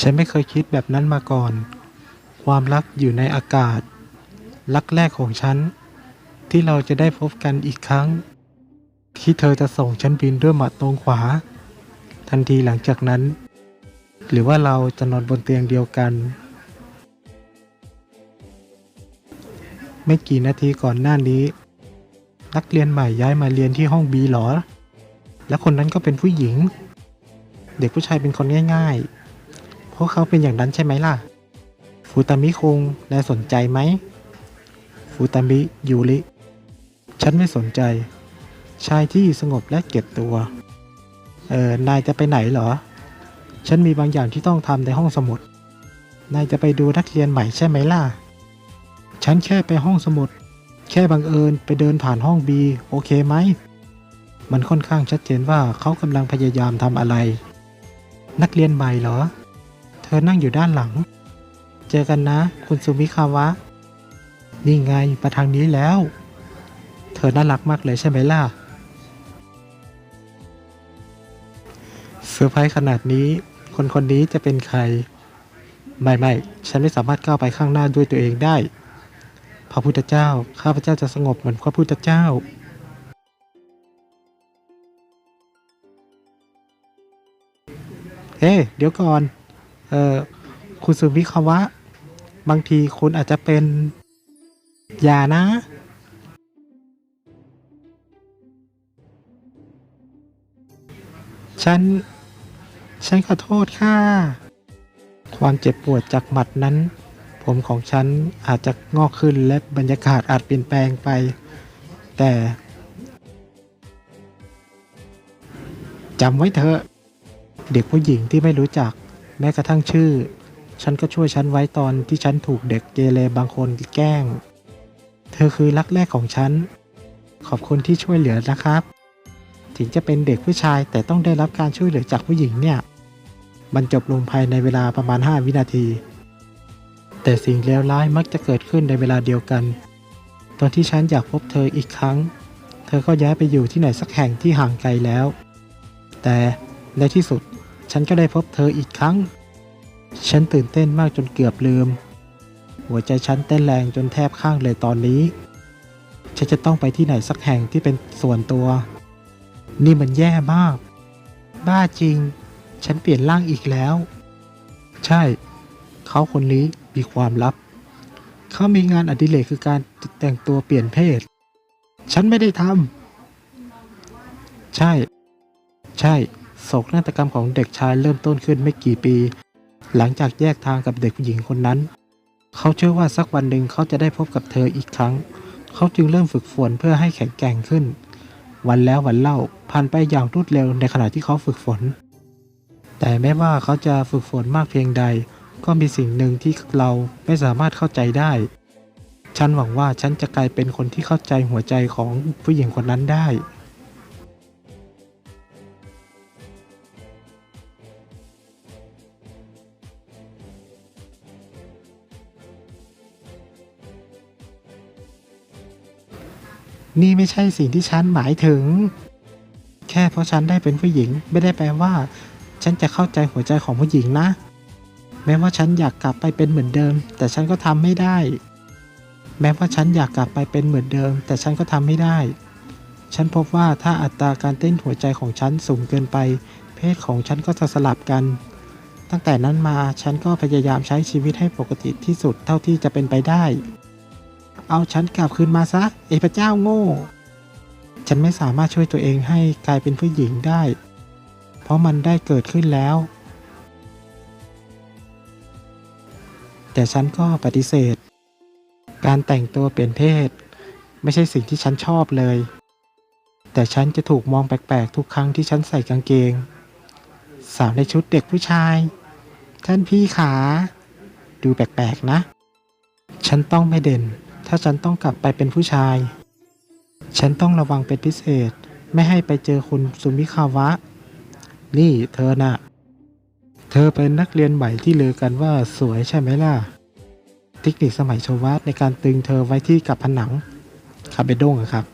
ฉันไม่เคยคิดแบบนั้นมาก่อน ความรักอยู่ในอากาศ รักแรกของฉัน ที่เราจะได้พบกันอีกครั้ง ที่เธอจะส่งฉันบินด้วยหมัดตรงขวา ทันทีหลังจากนั้น หรือว่าเราจะนอนบนเตียงเดียวกัน ไม่กี่นาทีก่อนหน้านี้ นักเรียนใหม่ย้ายมาเรียนที่ห้องบีหรอ และคนนั้นก็เป็นผู้หญิง เด็กผู้ชายเป็นคนง่าย ๆ พราะเขาเป็นอย่างนั้นใช่ไหมล่ะ ฟูตามิคงนายสนใจไหม ฟูตามิยูริ ฉันไม่สนใจ ชายที่สงบและเก็บตัว เออ นายจะไปไหนเหรอ ฉันมีบางอย่างที่ต้องทำในห้องสมุด นายจะไปดูนักเรียนใหม่ใช่ไหมล่ะ ฉันแค่ไปห้องสมุด แค่บังเอิญไปเดินผ่านห้องบีโอเคไหม มันค่อนข้างชัดเจนว่าเขากำลังพยายามทำอะไร นักเรียนใหม่เหรอ เธอนั่งอยู่ด้านหลัง เจอกันนะ คุณซูมิคาวะ นี่ไงมาทางนี้แล้ว เธอน่ารักมากเลยใช่ไหมล่ะเซอร์ไพรส์ขนาดนี้ คนคนนี้จะเป็นใคร ไม่ไม่ฉันไม่สามารถก้าวไปข้างหน้าด้วยตัวเองได้ พระพุทธเจ้า ข้าพเจ้าจะสงบเหมือนพระพุทธเจ้าเฮ้เดี๋ยวก่อน คุณสุมิคาวะ บางทีคุณอาจจะเป็นอย่านะฉัน ฉันขอโทษค่ะ ความเจ็บปวดจากหมัดนั้น ผมของฉันอาจจะงอกขึ้นและบรรยากาศอาจเปลี่ยนแปลงไป แต่จำไว้เถอะ เด็กผู้หญิงที่ไม่รู้จัก แม้กระทั่งชื่อ ฉันก็ช่วยฉันไว้ตอนที่ฉันถูกเด็กเกเรบางคนแกล้ง เธอคือรักแรกของฉัน ขอบคุณที่ช่วยเหลือนะครับ ถึงจะเป็นเด็กผู้ชายแต่ต้องได้รับการช่วยเหลือจากผู้หญิงเนี่ย มันจบลงภายในเวลาประมาณ 5 วินาที แต่สิ่งเลวร้ายมักจะเกิดขึ้นในเวลาเดียวกัน ตอนที่ฉันอยากพบเธออีกครั้ง เธอก็ย้ายไปอยู่ที่ไหนสักแห่งที่ห่างไกลแล้ว แต่ในที่สุด ฉันก็ได้พบเธออีกครั้ง ฉันตื่นเต้นมากจนเกือบลืม หัวใจฉันเต้นแรงจนแทบข้างเลยตอนนี้ ฉันจะต้องไปที่ไหนสักแห่งที่เป็นส่วนตัว นี่มันแย่มาก บ้าจริง ฉันเปลี่ยนร่างอีกแล้ว ใช่ เขาคนนี้มีความลับ เขามีงานอดิเรกคือการแต่งตัวเปลี่ยนเพศ ฉันไม่ได้ทำใช่ ใช่ โศกนาฏกรรมของเด็กชายเริ่มต้นขึ้นไม่กี่ปี หลังจากแยกทางกับเด็กผู้หญิงคนนั้น เขาเชื่อว่าสักวันหนึ่งเขาจะได้พบกับเธออีกครั้ง เขาจึงเริ่มฝึกฝนเพื่อให้แข็งแกร่งขึ้น วันแล้ววันเล่าผ่านไปอย่างรวดเร็วในขณะที่เขาฝึกฝน แต่แม้ว่าเขาจะฝึกฝนมากเพียงใด ก็มีสิ่งหนึ่งที่เราไม่สามารถเข้าใจได้ ฉันหวังว่าฉันจะกลายเป็นคนที่เข้าใจหัวใจของผู้หญิงคนนั้นได้ นี่ไม่ใช่สิ่งที่ฉันหมายถึง แค่เพราะฉันได้เป็นผู้หญิง ไม่ได้แปลว่า ฉันจะเข้าใจหัวใจของผู้หญิงนะ แม้ว่าฉันอยากกลับไปเป็นเหมือนเดิม แต่ฉันก็ทำไม่ได้ แม้ว่าฉันอยากกลับไปเป็นเหมือนเดิม แต่ฉันก็ทำไม่ได้ ฉันพบว่าถ้าอัตราการเต้นหัวใจของฉันสูงเกินไป เพศของฉันก็จะสลับกัน ตั้งแต่นั้นมาฉันก็พยายามใช้ชีวิตให้ปกติที่สุดเท่าที่จะเป็นไปได้ เอาฉันกลับคืนมาซะไอ้พระเจ้าโง่ ฉันไม่สามารถช่วยตัวเองให้กลายเป็นผู้หญิงได้ เพราะมันได้เกิดขึ้นแล้ว แต่ฉันก็ปฏิเสธ การแต่งตัวเปลี่ยนเพศ ไม่ใช่สิ่งที่ฉันชอบเลย แต่ฉันจะถูกมองแปลกๆทุกครั้งที่ฉันใส่กางเกง สาวในชุดเด็กผู้ชาย ท่านพี่ขา ดูแปลกๆนะ ฉันต้องไม่เด่น ถ้าฉันต้องกลับไปเป็นผู้ชาย ฉันต้องระวังเป็นพิเศษ ไม่ให้ไปเจอคุณสุมิคาวะ นี่เธอน่ะ เธอเป็นนักเรียนใหม่ที่ลือกันว่าสวยใช่ไหมล่ะ เทคนิคสมัยโชวัตในการตึงเธอไว้ที่กับผนังคาเบโด้งครับ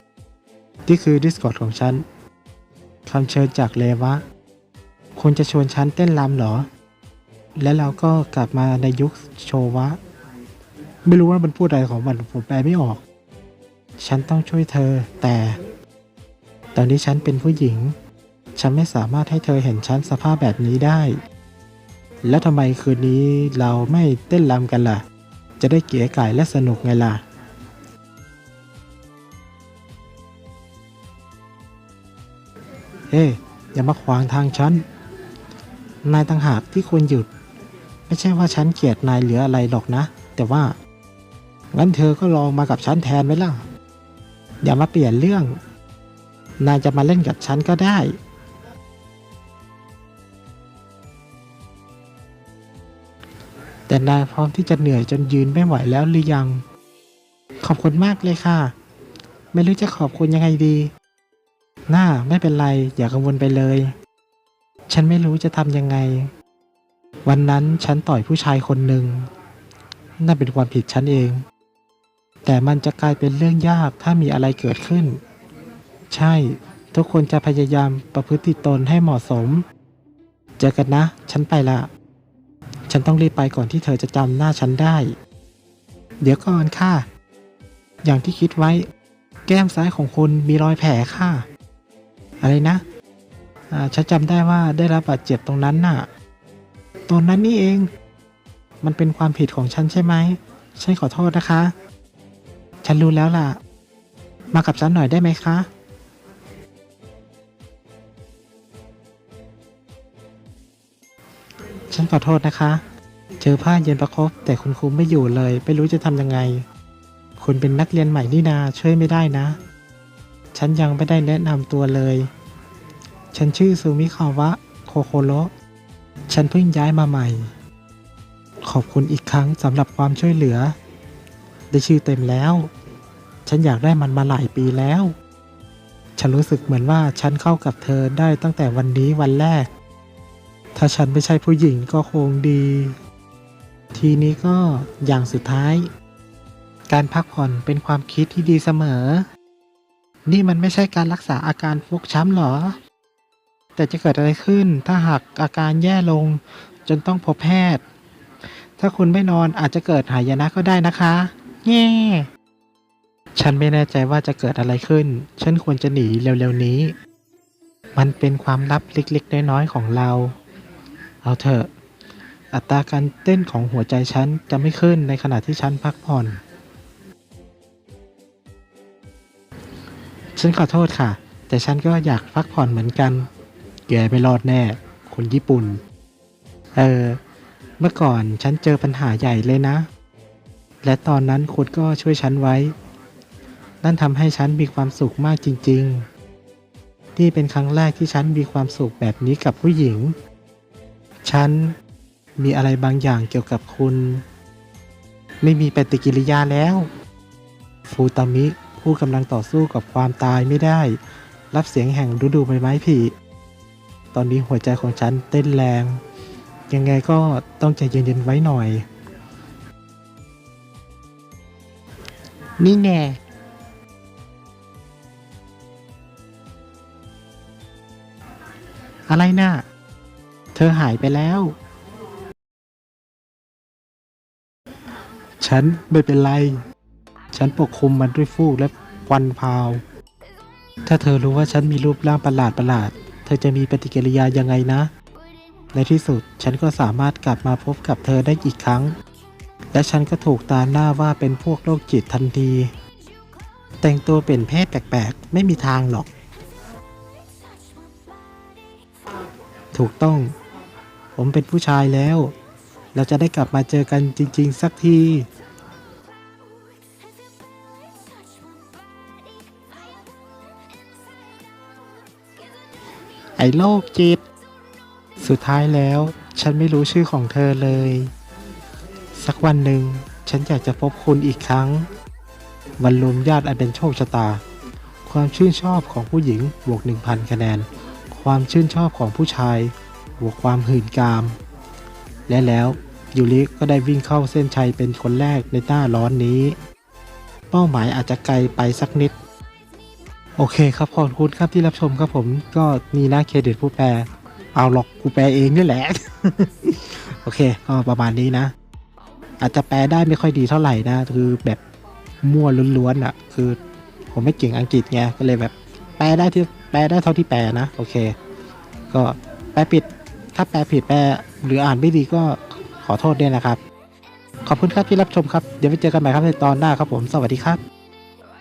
นี่คือ Discord ของฉันคำเชิญจากเลวะ คุณจะชวนฉันเต้นรำเหรอ และเราก็กลับมาในยุคโชวะ ไม่รู้ว่ามันพูดอะไรของมันผมแปลไม่ออก ฉันต้องช่วยเธอ แต่ ตอนนี้ฉันเป็นผู้หญิง ฉันไม่สามารถให้เธอเห็นฉันสภาพแบบนี้ได้ แล้วทำไมคืนนี้เราไม่เต้นรำกันล่ะ จะได้เก๋ไก่และสนุกไงล่ะเฮ้ยอย่ามาขวางทางฉัน นายต่างหากที่ควรหยุด ไม่ใช่ว่าฉันเกลียดนายเหลืออะไรหรอกนะ แต่ว่า งั้นเธอก็ลองมากับฉันแทนไหมล่ะ อย่ามาเปลี่ยนเรื่อง นายจะมาเล่นกับฉันก็ได้ แต่นายพร้อมที่จะเหนื่อยจนยืนไม่ไหวแล้วหรือยัง ขอบคุณมากเลยค่ะ ไม่รู้จะขอบคุณยังไงดี น่าไม่เป็นไร อย่ากังวลไปเลย ฉันไม่รู้จะทำยังไง วันนั้นฉันต่อยผู้ชายคนหนึ่งนั่นเป็นความผิดฉันเอง แต่มันจะกลายเป็นเรื่องยากถ้ามีอะไรเกิดขึ้น ใช่ ทุกคนจะพยายามประพฤติตนให้เหมาะสม เจอกันนะ ฉันไปละ ฉันต้องรีบไปก่อนที่เธอจะจำหน้าฉันได้ เดี๋ยวก่อนค่ะ อย่างที่คิดไว้ แก้มซ้ายของคุณมีรอยแผลค่ะ อะไรนะฉันจำได้ว่าได้รับบาดเจ็บตรงนั้นน่ะ ตรงนั้นนี่เอง มันเป็นความผิดของฉันใช่ไหม ฉันขอโทษนะคะ ฉันรู้แล้วล่ะ มากับฉันหน่อยได้ไหมคะ ฉันขอโทษนะคะ เจอผ้าเย็นประคบแต่คุณครูไม่อยู่เลย ไม่รู้จะทำยังไง คุณเป็นนักเรียนใหม่นี่นาช่วยไม่ได้นะ ฉันยังไม่ได้แนะนำตัวเลย ฉันชื่อซูมิคาวะโคโคโระฉันเพิ่งย้ายมาใหม่ ขอบคุณอีกครั้งสำหรับความช่วยเหลือ ได้ชื่อเต็มแล้ว ฉันอยากได้มันมาหลายปีแล้ว ฉันรู้สึกเหมือนว่าฉันเข้ากับเธอได้ตั้งแต่วันนี้วันแรก ถ้าฉันไม่ใช่ผู้หญิงก็คงดี ทีนี้ก็อย่างสุดท้าย การพักผ่อนเป็นความคิดที่ดีเสมอ นี่มันไม่ใช่การรักษาอาการฟกช้ำหรอ แต่จะเกิดอะไรขึ้นถ้าหากอาการแย่ลง จนต้องพบแพทย์ ถ้าคุณไม่นอนอาจจะเกิดหายนะก็ได้นะคะ แง่ ฉันไม่แน่ใจว่าจะเกิดอะไรขึ้น ฉันควรจะหนีเร็วๆนี้ มันเป็นความลับเล็กๆน้อยๆของเรา เอาเถอะ อัตราการเต้นของหัวใจฉันจะไม่ขึ้นในขณะที่ฉันพักผ่อน ฉันขอโทษค่ะ แต่ฉันก็อยากพักผ่อนเหมือนกัน แกไม่รอดแน่ คนญี่ปุ่น เออ เมื่อก่อนฉันเจอปัญหาใหญ่เลยนะ และตอนนั้นคุณก็ช่วยฉันไว้ นั่นทำให้ฉันมีความสุขมากจริง ๆ นี่เป็นครั้งแรกที่ฉันมีความสุขแบบนี้กับผู้หญิง ฉันมีอะไรบางอย่างเกี่ยวกับคุณ ไม่มีปฏิกิริยาแล้ว ฟูตามิผู้กำลังต่อสู้กับความตายไม่ได้ รับเสียงแห่งฤดูใบไม้ผลิตอนนี้หัวใจของฉันเต้นแรง ยังไงก็ต้องใจเย็นๆไว้หน่อย นี่แน่ อะไรนะ่ะ เธอหายไปแล้ว ฉันไม่เป็นไร ฉันปกคลุมมันด้วยฟูกและควันพาว ถ้าเธอรู้ว่าฉันมีรูปร่างประหลาดประหลาด เธอจะมีปฏิกิริยายังไงนะ ในที่สุดฉันก็สามารถกลับมาพบกับเธอได้อีกครั้ง และฉันก็ถูกตาหน้าว่าเป็นพวกโรคจิตทันที แต่งตัวเป็นเพศแปลกๆ ไม่มีทางหรอก ถูกต้อง ผมเป็นผู้ชายแล้ว เราจะได้กลับมาเจอกันจริง ๆ สักที ไอ้โรคจิต สุดท้ายแล้ว ฉันไม่รู้ชื่อของเธอเลย สักวันหนึ่ง ฉันอยากจะพบคุณอีกครั้ง วันรวมญาติอันเป็นโชคชะตา ความชื่นชอบของผู้หญิงบวก1,000 คะแนน ความชื่นชอบของผู้ชายบวกความหื่นกาม และแล้วยูริก็ได้วิ่งเข้าเส้นชัยเป็นคนแรกในหน้าร้อนนี้ เป้าหมายอาจจะไกลไปสักนิด โอเคครับขอบคุณครับที่รับชมครับผมก็มีหน้าเครดิตผู้แปล เอาหรอกกูแปลเองนี่แหละ โอเคก็ประมาณนี้นะ อาจจะแปลได้ไม่ค่อยดีเท่าไหร่นะ คือแบบมั่วล้วนๆอะ คือผมไม่เก่งอังกฤษไงก็เลยแบบ แปลได้ที่แปลได้เท่าที่แปลนะโอเค ก็แปลผิด ถ้าแปลผิดแปลหรืออ่านไม่ดีก็ขอโทษด้วยนะครับ ขอบคุณครับที่รับชมครับ เดี๋ยวไปเจอกันใหม่ครับในตอนหน้าครับผม สวัสดีครับ